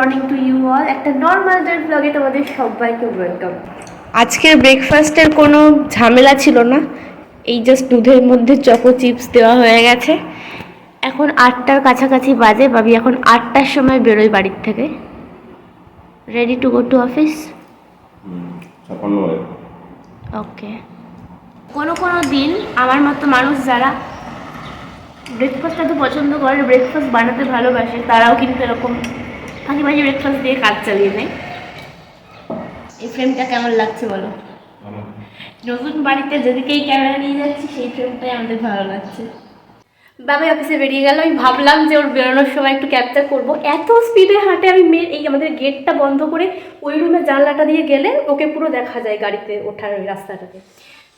Morning to you all একটা normal day ব্লগে তোমাদের সবাইকে ওয়েলকাম আজকের ব্রেকফাস্টের কোনো ঝামেলা ছিল না। এই জাস্ট দুধের মধ্যে চকো চিপস দেওয়া হয়ে গেছে। এখন আটটার কাছাকাছি বাজে বাবি এখন আটটার সময় বেরোই বাড়ির থেকে। Ready to go to office okay কোনো কোনো দিন আমার মতো মানুষ যারা ব্রেকফাস্টটা তো পছন্দ করে ব্রেকফাস্ট বানাতে ভালোবাসে তারাও কিন্তু এরকম ফাঁকি ফাঁকি ব্রেকফাস্ট দিয়ে কাজ চালিয়ে নেয় এই ফ্রেমটা কেমন লাগছে বলো? নতুন বাড়িতে যেদিকেই ক্যামেরা নিয়ে যাচ্ছি সেই ফ্রেমটাই আমাদের ভালো লাগছে। বাবা অফিসে বেরিয়ে গেল আমি ভাবলাম যে ওর বেরোনোর সময় একটু ক্যাপচার করব। এত স্পিডে হাঁটে আমি মেয়ের এই আমাদের গেটটা বন্ধ করে ওই রুমে জানলাটা দিয়ে গেলে ওকে পুরো দেখা যায় গাড়িতে ওঠার ওই রাস্তাটাতে।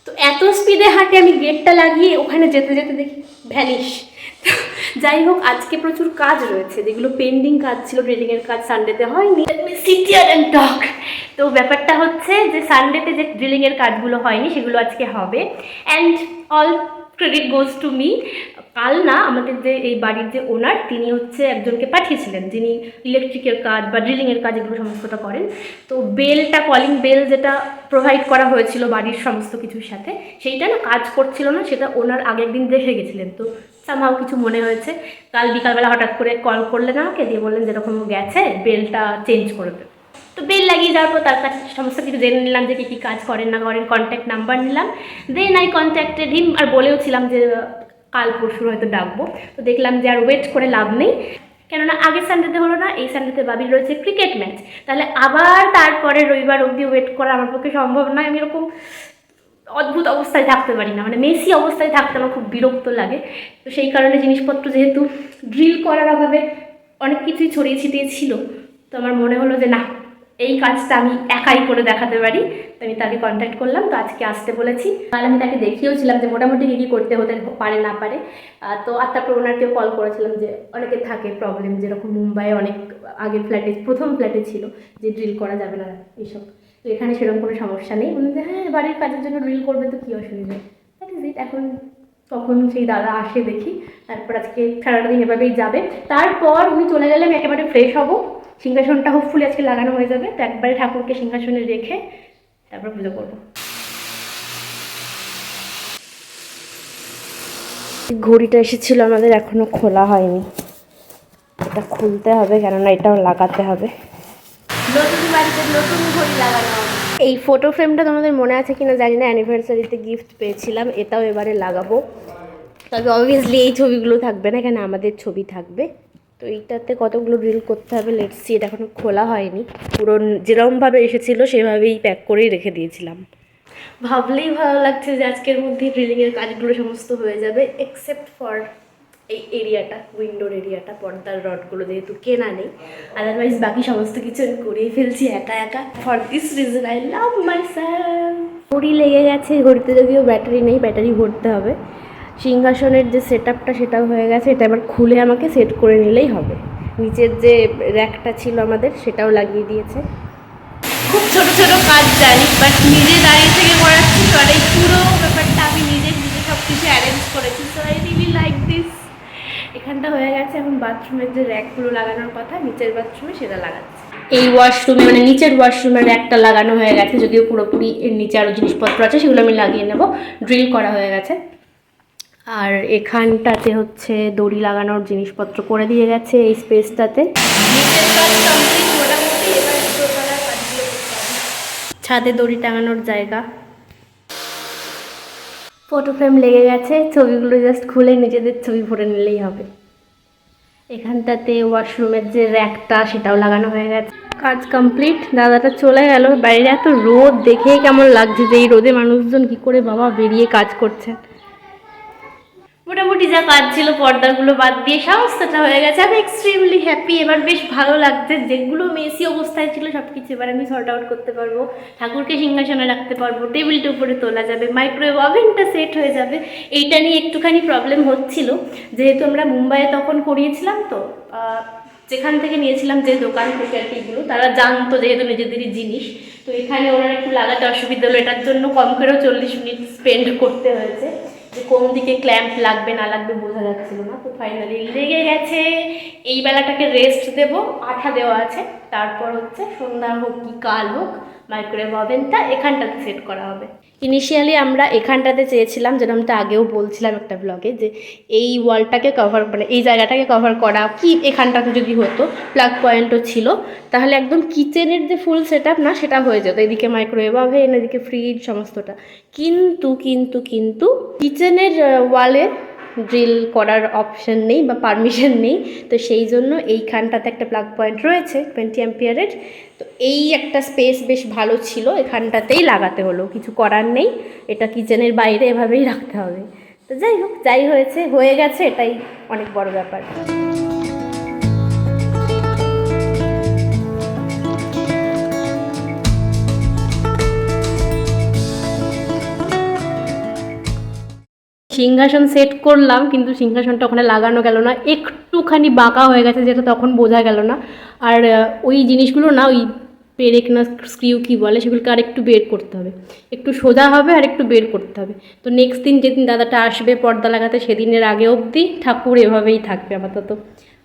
তো এত স্পিডে হাঁটে আমি গেটটা লাগিয়ে ওখানে যেতে যেতে দেখি ভ্যানিশ। যাই হোক, আজকে প্রচুর কাজ রয়েছে। যেগুলো পেন্ডিং কাজ ছিল ড্রিলিংয়ের কাজ সানডেতে হয়নি। অ্যান্ড টক তো ব্যাপারটা হচ্ছে যে সানডেতে যে ড্রিলিংয়ের কাজগুলো হয়নি, সেগুলো আজকে হবে। And all credit goes to me কাল না আমাদের যে এই বাড়ির যে ওনার তিনি হচ্ছে একজনকে পাঠিয়েছিলেন, যিনি ইলেকট্রিকের কাজ বা ড্রিলিংয়ের কাজ এগুলো সমস্তটা করেন। তো বেলটা কলিং বেল যেটা প্রোভাইড করা হয়েছিল বাড়ির সমস্ত কিছুর সাথে, সেইটা না কাজ করছিল না, সেটা ওনার আগের দিন দেখে গেছিলেন। তো সামহাও কিছু মনে হয়েছে। কাল বিকালবেলা হঠাৎ করে কল করলেন আমাকে, দিয়ে বললেন যেরকম গেছে বেলটা চেঞ্জ করে দেবে। তো বেল লাগিয়ে যাওয়ার পর তার কাছে সমস্ত কিছু জেনে নিলাম যে কী কী কাজ করেন না করেন কন্ট্যাক্ট নাম্বার নিলাম। দেন আই কন্ট্যাক্টেড হিম আর বলেও ছিলাম যে, কাল পরশুর হয়তো ডাকবো। তো দেখলাম যে আর ওয়েট করে লাভ নেই। কেননা আগের সানডেতে হলো না, এই সানডেতে বাবির রয়েছে ক্রিকেট ম্যাচ তাহলে আবার তারপরে রবিবার অবধি ওয়েট করা আমার পক্ষে সম্ভব নয়। আমি এরকম অদ্ভুত অবস্থায় থাকতে পারি না। মানে মেসি অবস্থায় থাকতে আমার খুব বিরক্ত লাগে। তো সেই কারণে জিনিসপত্র যেহেতু ড্রিল করার অভাবে অনেক কিছুই ছড়িয়ে ছিটিয়ে ছিল, তো আমার মনে হলো যে না এই কাজটা আমি একাই করে দেখাতে পারি। তো আমি তাকে কন্ট্যাক্ট করলাম, তো আজকে আসতে বলেছি। কাল আমি তাকে দেখিয়েওছিলাম যে মোটামুটি কী কী করতে হতে পারে, না পারে। তো আর তারপর ওনারকেও কল করেছিলাম যে অনেকে থাকে প্রবলেম যেরকম মুম্বাইয়ে অনেক আগের ফ্ল্যাটে প্রথম ফ্ল্যাটে ছিল যে ড্রিল করা যাবে না এইসব তো এখানে সেরকম কোনো সমস্যা নেই। উনি যে হ্যাঁ বাড়ির কাজের জন্য ড্রিল করবে, তো কী অসুবিধা? দ্যাট ইজ ইট এখন তখন সেই দাদা আসে দেখি তারপর আজকে সারাটা দিন এভাবেই যাবে। তারপর উনি চলে গেলে আমি একেবারে ফ্রেশ হব। সিংহাসনটা হোপফুলি আজকে লাগানো হয়ে যাবে। তো একবারে ঠাকুরকে সিংহাসনে রেখে তারপর পুজো করব। ঘড়িটা এসেছিল আমাদের এখনও খোলা হয়নি। এটা খুলতে হবে কেননা এটাও লাগাতে হবে। নতুন বাড়িতে নতুন ঘড়ি লাগানো হবে। এই ফটো ফ্রেমটা তোমাদের মনে আছে কিনা জানি না অ্যানিভার্সারিতে গিফট পেয়েছিলাম, এটাও এবারে লাগাবো। তবে অবভিয়াসলি এই ছবিগুলো থাকবে না, এখানে আমাদের ছবি থাকবে। তো এইটাতে কতগুলো ড্রিল করতে হবে লেটসি এটা এখনও খোলা হয়নি। পুরো যেরকমভাবে এসেছিল, সেভাবেই প্যাক করেই রেখে দিয়েছিলাম। ভাবলেই ভালো লাগছে যে আজকের মধ্যে ড্রিলিংয়ের কাজগুলো সমস্ত হয়ে যাবে এক্সেপ্ট ফর এই এরিয়াটা উইন্ডোর এরিয়াটা পর্দার রডগুলো যেহেতু কেনা নেই আদারওয়াইজ বাকি সমস্ত কিছু আমি করেই ফেলছি একা একা। For this reason I love my ঘড়ি লেগে গেছে ঘড়িতে যদিও ব্যাটারি নেই ব্যাটারি ভরতে হবে। সিংহাসনের যে সেট আপটা সেটাও হয়ে গেছে এটা এবার খুলে আমাকে সেট করে নিলেই হবে। নিচের যে র্যাকটা ছিল আমাদের সেটাও লাগিয়ে দিয়েছে। খুব ছোট ছোট কাজ জানি বাট নিজে দাঁড়িয়ে থেকে করাচ্ছি তো এই পুরো ব্যাপারটা আমি নিজে নিজে সব কিছু অ্যারেঞ্জ করেছি সো এখানটা হয়ে গেছে এখন বাথরুমের যে র্যাকগুলো লাগানোর কথা নিচের বাথরুমে সেটা লাগাচ্ছে। এই ওয়াশরুমে মানে নিচের ওয়াশরুমের র্যাকটা লাগানো হয়ে গেছে যদিও পুরোপুরি এর নিচে আরও জিনিসপত্র আছে সেগুলো আমি লাগিয়ে নেব। ড্রিল করা হয়ে গেছে। আর এখানটাতে হচ্ছে দড়ি লাগানোর জিনিসপত্র করে দিয়ে গেছে এই স্পেসটাতে। ছাদে দড়ি টাঙানোর জায়গা। ফটো ফ্রেম লেগে গেছে ছবিগুলো জাস্ট খুলে নিজেদের ছবি ভরে নিলেই হবে। এখানটাতে ওয়াশরুমের যে র্যাকটা সেটাও লাগানো হয়ে গেছে। কাজ কমপ্লিট, দাদাটা চলে গেল। বাইরে এত রোদ দেখেই কেমন লাগছে যে এই রোদে মানুষজন কি করে বাবা বেরিয়ে কাজ করছে মোটামুটি যা কাজ ছিল, পর্দাগুলো বাদ দিয়ে সমস্তটা হয়ে গেছে। আমি এক্সট্রিমলি হ্যাপি এবার বেশ ভালো লাগছে। যেগুলো মেসি অবস্থায় ছিল সব কিছু এবার আমি সর্ট আউট করতে পারব। ঠাকুরকে সিংহাসনে রাখতে পারব। টেবিলটা উপরে তোলা যাবে। মাইক্রোওয়েভ ওভেনটা সেট হয়ে যাবে। এইটা নিয়ে একটুখানি প্রবলেম হচ্ছিল। যেহেতু আমরা মুম্বাইয়ে তখন করিয়েছিলাম তো যেখান থেকে নিয়েছিলাম যে দোকান থেকে আর কি এগুলো তারা জানতো যেহেতু নিজেদেরই জিনিস। তো এখানে ওনার একটু লাগাতে অসুবিধা হলো। এটার জন্য কম করেও চল্লিশ মিনিট স্পেন্ড করতে হয়েছে। যে কোন দিকে ক্ল্যাম্প লাগবে, না লাগবে বোঝা যাচ্ছিল না। তো ফাইনালি লেগে গেছে। এই বেলাটাকে রেস্ট দেব, আঠা দেওয়া আছে। তারপর হচ্ছে সন্ধ্যা হোক কি কাল হোক মাইক্রোওয়েভ ওভেনটা এখানটাতে সেট করা হবে। ইনিশিয়ালি আমরা এখানটাতে চেয়েছিলাম যেটা আমি তো আগেও বলছিলাম একটা ব্লগে যে এই ওয়ালটাকে কভার মানে এই জায়গাটাকে কভার করা, কি এখানটাতে যদি হতো প্লাগ পয়েন্টও ছিল, তাহলে একদম কিচেনের যে ফুল সেট না, সেটা হয়ে যেত। এদিকে মাইক্রোওয়েভ ওভেন এদিকে ফ্রিজ সমস্তটা। কিন্তু কিন্তু কিন্তু কিচেনের ওয়ালে ড্রিল করার অপশন নেই বা পারমিশন নেই। তো সেই জন্য এইখানটাতে একটা প্লাগ পয়েন্ট রয়েছে টোয়েন্টি অ্যাম্পিয়ারের তো এই একটা স্পেস বেশ ভালো ছিল, এখানটাতেই লাগাতে হলো। কিছু করার নেই, এটা কিচেনের বাইরে এভাবেই রাখতে হবে। তো যাই হোক, যাই হয়েছে, হয়ে গেছে, এটাই অনেক বড় ব্যাপার। সিংহাসন সেট করলাম, কিন্তু সিংহাসনটা ওখানে লাগানো গেল না। একটুখানি বাঁকা হয়ে গেছে যেটা তখন বোঝা গেল না। আর ওই জিনিসগুলো না, ওই পেরেক না স্ক্রিউ কী বলে, সেগুলোকে আর একটু বের করতে হবে। একটু সোজা হবে আর একটু বের করতে হবে। তো নেক্সট দিন যেদিন দাদাটা আসবে পর্দা লাগাতে, সেদিনের আগে অবধি ঠাকুর এভাবেই থাকবে আপাতত।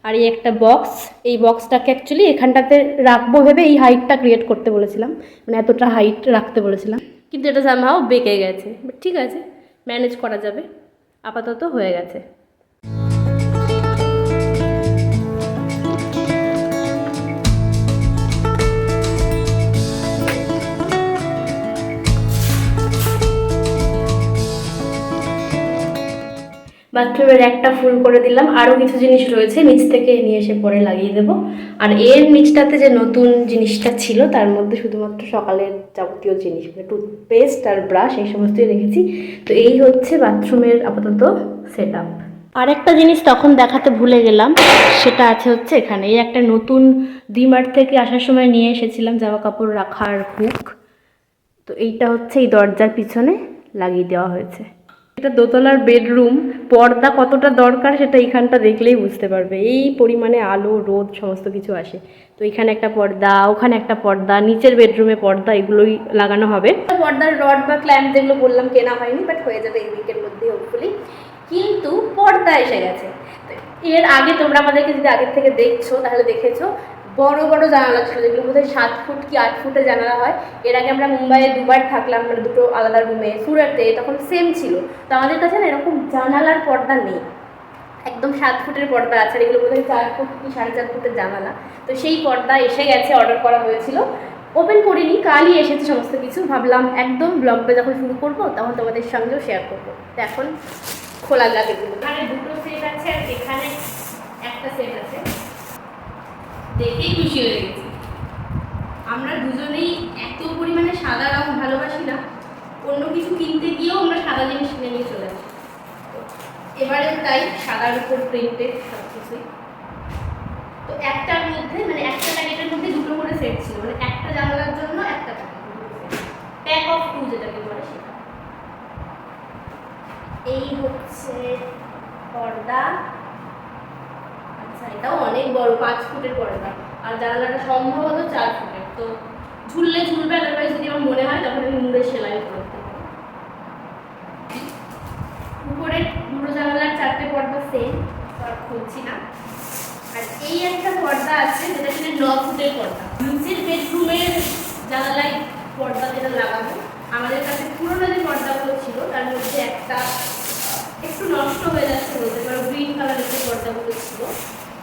আর এই একটা বক্স এই বক্সটাকে অ্যাকচুয়ালি এখানটাতে রাখব ভেবে এই হাইটটা ক্রিয়েট করতে বলেছিলাম। মানে এতটা হাইট রাখতে বলেছিলাম। কিন্তু এটা সামহাও বেঁকে গেছে। ঠিক আছে। ম্যানেজ করা যাবে। আপাতত হয়ে গেছে। বাথরুমের একটা ফুল করে দিলাম। আরও কিছু জিনিস রয়েছে, নিচ থেকে নিয়ে এসে পরে লাগিয়ে দেবো। আর এর নিচটাতে যে নতুন জিনিসটা ছিল, তার মধ্যে শুধুমাত্র সকালের যাবতীয় জিনিস মানে টুথপেস্ট আর ব্রাশ এই সমস্তই রেখেছি। তো এই হচ্ছে বাথরুমের আপাতত সেট আপ আর একটা জিনিস তখন দেখাতে ভুলে গেলাম, সেটা আছে হচ্ছে এখানে। এই একটা নতুন ডিমার্ট থেকে আসার সময় নিয়ে এসেছিলাম জামা কাপড় রাখার হুক। তো এইটা হচ্ছে এই দরজার পিছনে লাগিয়ে দেওয়া হয়েছে। এটা দোতলার বেডরুম, পর্দা কতটা দরকার সেটা এইখানটা দেখলেই বুঝতে পারবে। এই পরিমাণে আলো, রোদ সমস্ত কিছু আসে। তো এখানে একটা পর্দা, ওখানে একটা পর্দা, নিচের বেডরুমে পর্দা, এগুলোই লাগানো হবে। পর্দার রড বা ক্ল্যাম্প যেগুলো বললাম কেনা হয়নি বাট হয়ে যাবে এই উইকের মধ্যে হোপফুলি কিন্তু পর্দা এসে গেছে। এর আগে তোমরা আমাদেরকে যদি আগের থেকে দেখছ, তাহলে দেখেছ বড় বড় জানালা ছিল, যেগুলো বোধহয় সাত ফুট কি আট ফুটের জানালা হয়। এর আগে আমরা মুম্বাইয়ে দুবার থাকলাম মানে দুটো আলাদা রুমে সুরাটে তখন সেম ছিল। তো আমাদের কাছে না এরকম জানালার পর্দা নেই। একদম সাত ফুটের পর্দা আছে এগুলো বোধহয় চার ফুট কি সাড়ে চার ফুটের জানালা। তো সেই পর্দা এসে গেছে অর্ডার করা হয়েছিল। ওপেন করিনি, কালই এসেছে সমস্ত কিছু। ভাবলাম একদম ব্লগটা যখন শুরু করব, তখন তোমাদের সঙ্গেও শেয়ার করব। তো এখন খোলা এগুলো। এখানে দুটো সেট আছে, আর এখানে একটা সেট আছে। দেখেই খুশি হয়ে গেছি। আমরা দুজনেই এত পরিমাণে সাদা রং ভালোবাসি না, অন্য কিছু কিনতে গিয়েও আমরা সাদা জিনিস কিনে নিয়ে চলে আসি। এবারে তাই সাদার উপর প্রিন্টেড সব কিছুই তো একটার মধ্যে মানে একটা প্যাকেটের মধ্যে দুটো করে সেট ছিল মানে একটা জানালার জন্য একটা প্যাক অফ টু যেটাকে বলে সেটা। এই হচ্ছে পর্দা। এটাও অনেক বড়, পাঁচ ফুটের পর্দা আর জানালাটা সম্ভবত চার ফুটের। তো ঝুললে ঝুলবে আদারওয়াইজ যদি আমার মনে হয় তখন মুড়ে সেলাই করতে উপরের দুটো জানালার চারটে পর্দা সেম আর না। আর এই একটা পর্দা আছে, যেটা কিনা ন ফুটের পর্দা। নিচের বেডরুমের জানালায় পর্দা যেটা লাগাবো, আমাদের কাছে পুরোনো যে পর্দাগুলো ছিল, তার মধ্যে একটা একটু নষ্ট হয়ে যাচ্ছে বলতে পারো গ্রিন কালারের যে পর্দাগুলো ছিল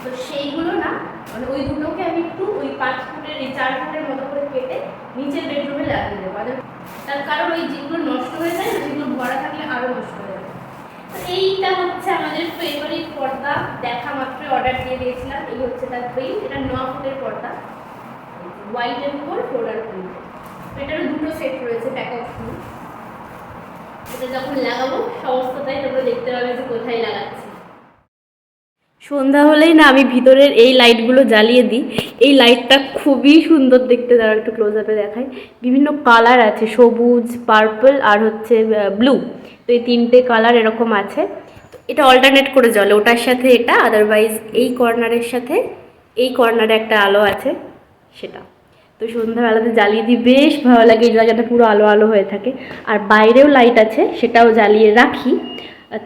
তো সেইগুলো না মানে ওই দুটোকে আমি একটু ওই পাঁচ ফুটের এই চার ফুটের মতো করে কেটে নিচের বেডরুমে লাগিয়ে দেবো। আর তার কারণ ওই যেগুলো নষ্ট হয়ে যায় না, সেগুলো ভরা থাকলে আরও নষ্ট হয়ে যাবে তো এইটা হচ্ছে আমাদের ফেভারিট পর্দা। দেখা মাত্রই অর্ডার দিয়ে দিয়েছিলাম। এই হচ্ছে তার প্রিন্ট এটা ন ফুটের পর্দা। হোয়াইট হোয়াইটের উপর ফ্লোরাল প্রিন্ট এটারও দুটো সেট রয়েছে প্যাক ফুল এটা যখন লাগাবো সমস্তটাই তোমরা দেখতে পাবে যে কোথায় লাগাচ্ছি সন্ধ্যা হলেই না আমি ভিতরের এই লাইটগুলো জ্বালিয়ে দিই। এই লাইটটা খুবই সুন্দর দেখতে দাঁড়া একটু ক্লোজ আপে দেখায় বিভিন্ন কালার আছে, সবুজ পার্পল আর হচ্ছে ব্লু তো এই তিনটে কালার এরকম আছে। এটা অল্টারনেট করে জ্বলে, ওটার সাথে এটা আদারওয়াইজ এই কর্নারের সাথে এই কর্নারে একটা আলো আছে, সেটা। তো সন্ধ্যাবেলাতে জ্বালিয়ে দিই, বেশ ভালো লাগে, এই জায়গাটা পুরো আলো আলো হয়ে থাকে। আর বাইরেও লাইট আছে, সেটাও জ্বালিয়ে রাখি।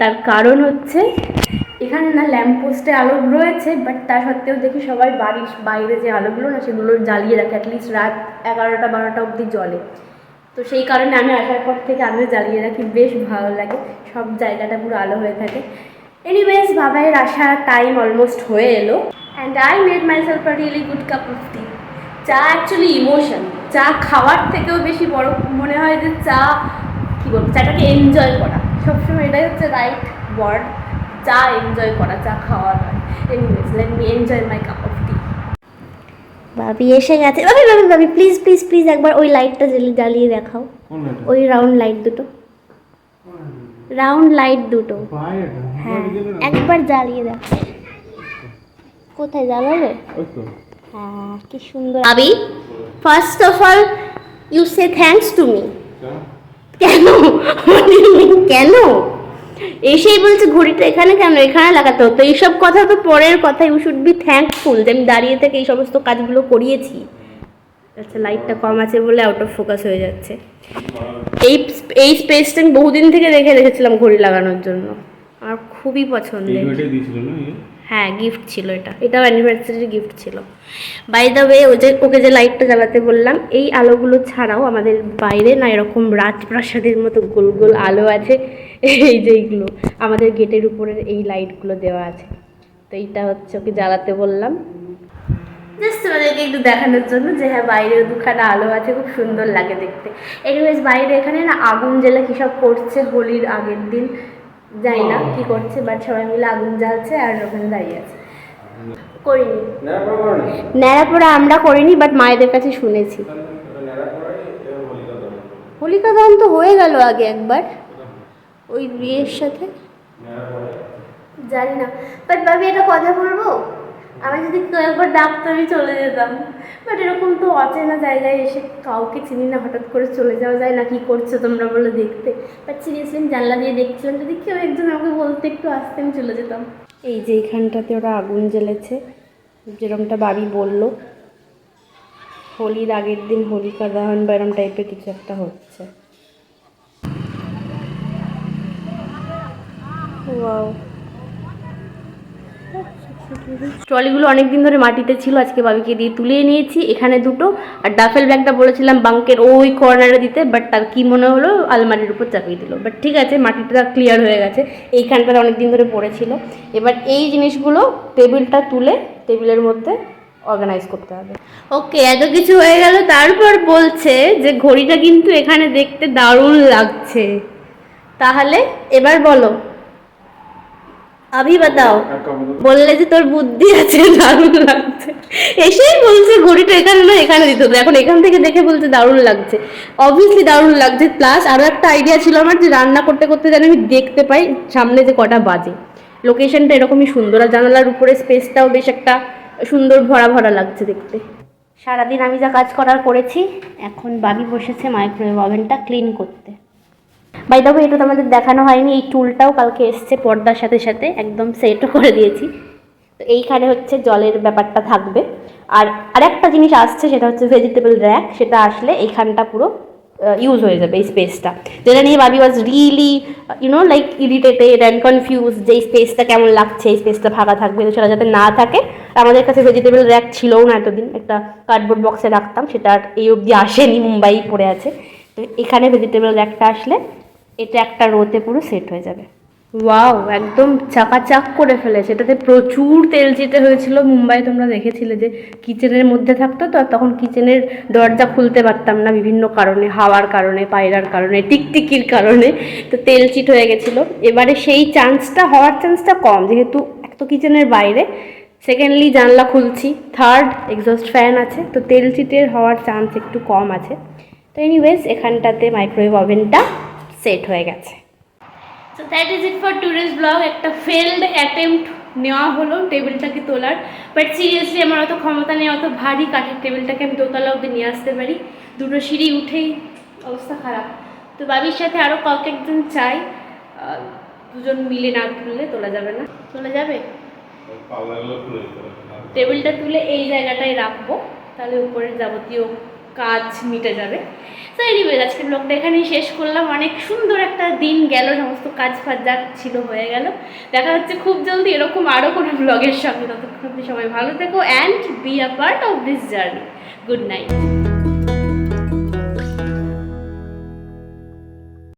তার কারণ হচ্ছে এখানে না ল্যাম্পপোস্টে আলো রয়েছে বাট তা সত্ত্বেও দেখি সবাই বাড়ির বাইরে যে আলোগুলো না সেগুলো জ্বালিয়ে রাখে অ্যাটলিস্ট রাত এগারোটা, বারোটা অবধি জ্বলে। তো সেই কারণে আমি আসার পর থেকে আমিও জ্বালিয়ে রাখি, বেশ ভালো লাগে, সব জায়গাটা পুরো আলো হয়ে থাকে। এনিওয়েজ বাবাইয়ের আসার টাইম অলমোস্ট হয়ে এলো and I made myself a really good cup of tea চা অ্যাকচুয়ালি ইমোশন চা খাওয়ার থেকেও বেশি বড় মনে হয় যে চা, কী বলব, চাটাকে এনজয় করা। সবসময় এটাই হচ্ছে রাইট ওয়ার্ড চা এনজয় করা চা খাওয়া নয়। Anyways let me enjoy my cup of tea ভাবি এসে গেছে। ভাবি ভাবি ভাবি প্লিজ প্লিজ প্লিজ একবার ওই লাইটটা জ্বালিয়ে জ্বালিয়ে দেখাও। ওই রাউন্ড লাইট দুটো। রাউন্ড লাইট দুটো। হ্যাঁ একবার জ্বালিয়ে দেখো। কোথায় জ্বালাবে ওই তো। হ্যাঁ কি সুন্দর। Abi first of all you say thanks to me কেন? কেন? এসেই বলছে, ঘড়িটা এখানে কেন? এখানে লাগাতে হতো। এইসব কথা তো পরের কথা ইউ শুড বি থ্যাঙ্কফুল যে আমি দাঁড়িয়ে থেকে এই সমস্ত কাজগুলো করিয়েছি। আচ্ছা লাইটটা কম আছে বলে আউট অফ ফোকাস হয়ে যাচ্ছে। এই এই স্পেসটা আমি বহুদিন থেকে রেখে রেখেছিলাম ঘড়ি লাগানোর জন্য। আমার খুবই পছন্দের। হ্যাঁ গিফট ছিল এটা। এটাও অ্যানিভার্সারির গিফট ছিল। বাই দ্য ওয়ে ও যে, ওকে যে লাইটটা জ্বালাতে বললাম, এই আলোগুলো ছাড়াও আমাদের বাইরে না এরকম রাজপ্রাসাদের মতো গোল গোল আলো আছে। এই যে এইগুলো, আমাদের গেটের উপরের এই লাইটগুলো দেওয়া আছে। তো এইটা হচ্ছে ওকে জ্বালাতে বললাম। জাস্ট তোমাদেরকে একটু দেখানোর জন্য যে হ্যাঁ বাইরেও দুখানা আলো আছে, খুব সুন্দর লাগে দেখতে। এনিওয়েজ বাইরে এখানে না আগুন জ্বেলে কী সব করছে হোলির আগের দিন। জানি না কি করছে বাট সবাই মিলে আগুন জ্বালছে আর ওখানে দাঁড়িয়ে আছে। করিনি। ন্যাড়াপোড়া আমরা করিনি বাট মায়েদের কাছে শুনেছি। হোলিকা দহন তো হয়ে গেল আগে একবার। ওই বিয়ের সাথে? জানি না। বাট ভাবি এটা কথা বলব? আমি যদি কেউ একবার ডাকতো আমি চলে যেতাম। বাট এরকম তো অচেনা জায়গায় এসে কাউকে চিনি না হঠাৎ করে চলে যাওয়া যায় না কি করছ তোমরা বলে দেখতে। বাট সিরিয়াসলি আমি জানলা দিয়ে দেখছিলাম যদি কেউ একজন আমাকে বলতে একটু আসতে আমি চলে যেতাম। এই যে এইখানটাতে ওরা আগুন জ্বেলেছে যেরকমটা বাবি বলল হোলির আগের দিন হোলিকা দহন বা এরম টাইপের কিছু একটা হচ্ছে। ওয়াও ট্রলিগুলো অনেক দিন ধরে মাটিতে ছিল, আজকে বাবিকে দিয়ে তুলিয়ে নিয়েছি। এখানে দুটো। আর ডাফেল ব্যাগটা বলেছিলাম বাঙ্কের ওই কর্নারে দিতে বাট তার কি মনে হলো, আলমারির উপর চাপিয়ে দিল। বাট ঠিক আছে, মাটিটা ক্লিয়ার হয়ে গেছে। এইখানটাতে অনেক দিন ধরে পড়েছিল এবার এই জিনিসগুলো টেবিলটা তুলে টেবিলের মধ্যে অর্গানাইজ করতে হবে। ওকে এত কিছু হয়ে গেল, তারপর বলছে যে ঘড়িটা কিন্তু এখানে দেখতে দারুণ লাগছে। তাহলে এবার বলো আভি বাতাও। বললে যে তোর বুদ্ধি আছে দারুণ লাগছে। এসেই বলছে ঘড়িটা এখানে না এখানে দিতে এখন এখান থেকে দেখে বলছে দারুণ লাগছে। অবভিয়াসলি দারুণ লাগছে। প্লাস আরও একটা আইডিয়া ছিল আমার যে রান্না করতে করতে যেন আমি দেখতে পাই সামনে যে কটা বাজে। লোকেশনটা এরকমই সুন্দর আর জানালার উপরে স্পেসটাও বেশ একটা সুন্দর ভরা ভরা লাগছে দেখতে। সারাদিন আমি যা কাজ করার করেছি এখন বাবি বসেছে মাইক্রোওয়েভ ওভেনটা ক্লিন করতে। বাই দ্য এটা তো আমাদের দেখানো হয়নি, এই টুলটাও কালকে এসছে পর্দার সাথে সাথে, একদম সেটও করে দিয়েছি। তো এইখানে হচ্ছে জলের ব্যাপারটা থাকবে। আর আরেকটা জিনিস আসছে, সেটা হচ্ছে ভেজিটেবল র্যাক সেটা আসলে এইখানটা পুরো ইউজ হয়ে যাবে এই স্পেসটা যেটা নিয়ে Babi was really you know like irritated and confuse যে এই স্পেসটা কেমন লাগছে, এই স্পেসটা ফাঁকা থাকবে, তো সেটা যাতে না থাকে। আমাদের কাছে ভেজিটেবল র্যাক ছিলও না এতদিন, একটা কার্ডবোর্ড বক্সে রাখতাম, সেটা এই অবধি আসেনি, মুম্বাই পড়ে আছে। তো এখানে ভেজিটেবল র্যাকটা আসলে এটা একটা রোতে পুরো সেট হয়ে যাবে। ওয়াও একদম চাকাচাক করে ফেলেছে। এটাতে প্রচুর তেল চিটে হয়েছিল। মুম্বাই তোমরা দেখেছিলে যে কিচেনের মধ্যে থাকতো তো তখন কিচেনের দরজা খুলতে পারতাম না বিভিন্ন কারণে, হাওয়ার কারণে, পায়রার কারণে, টিকটিকির কারণে। তো তেল চিট হয়ে গেছিল। এবারে সেই চান্সটা হওয়ার চান্সটা কম। যেহেতু এক তো কিচেনের বাইরে সেকেন্ডলি জানলা খুলছি থার্ড এক্সস্ট ফ্যান আছে। তো তেল চিটের হওয়ার চান্স একটু কম আছে। তো এনিওয়েজ এখানটাতে মাইক্রোওয়েভ ওভেনটা সেট হয়ে গেছে। So that is it for tourist blog একটা ফেলড অ্যাটেম্পট নেওয়া হলো টেবিলটাকে তোলার। বাট সিরিয়াসলি আমার অত ক্ষমতা নেই অত ভারী কাঠের টেবিলটাকে আমি দোতলা অব্দি নিয়ে আসতে পারি। দুটো সিঁড়ি উঠেই অবস্থা খারাপ। তো বাবির সাথে আরও কাউকে একজন চাই দুজন মিলে না তুললে তোলা যাবে না। তোলা যাবে? টেবিলটা তুলে এই জায়গাটায় রাখব। তাহলে উপরের যাবতীয় কাজ মিটে যাবে। তো এনিওয়েজ আজকে ব্লগটা এখানেই শেষ করলাম। অনেক সুন্দর একটা দিন গেল, সমস্ত কাজ ফাজ যা ছিল হয়ে গেল। দেখা হচ্ছে খুব জলদি এরকম আরও কোনো ব্লগের সঙ্গে। ততক্ষণ সবাই ভালো থেকো and be a part of this journey good night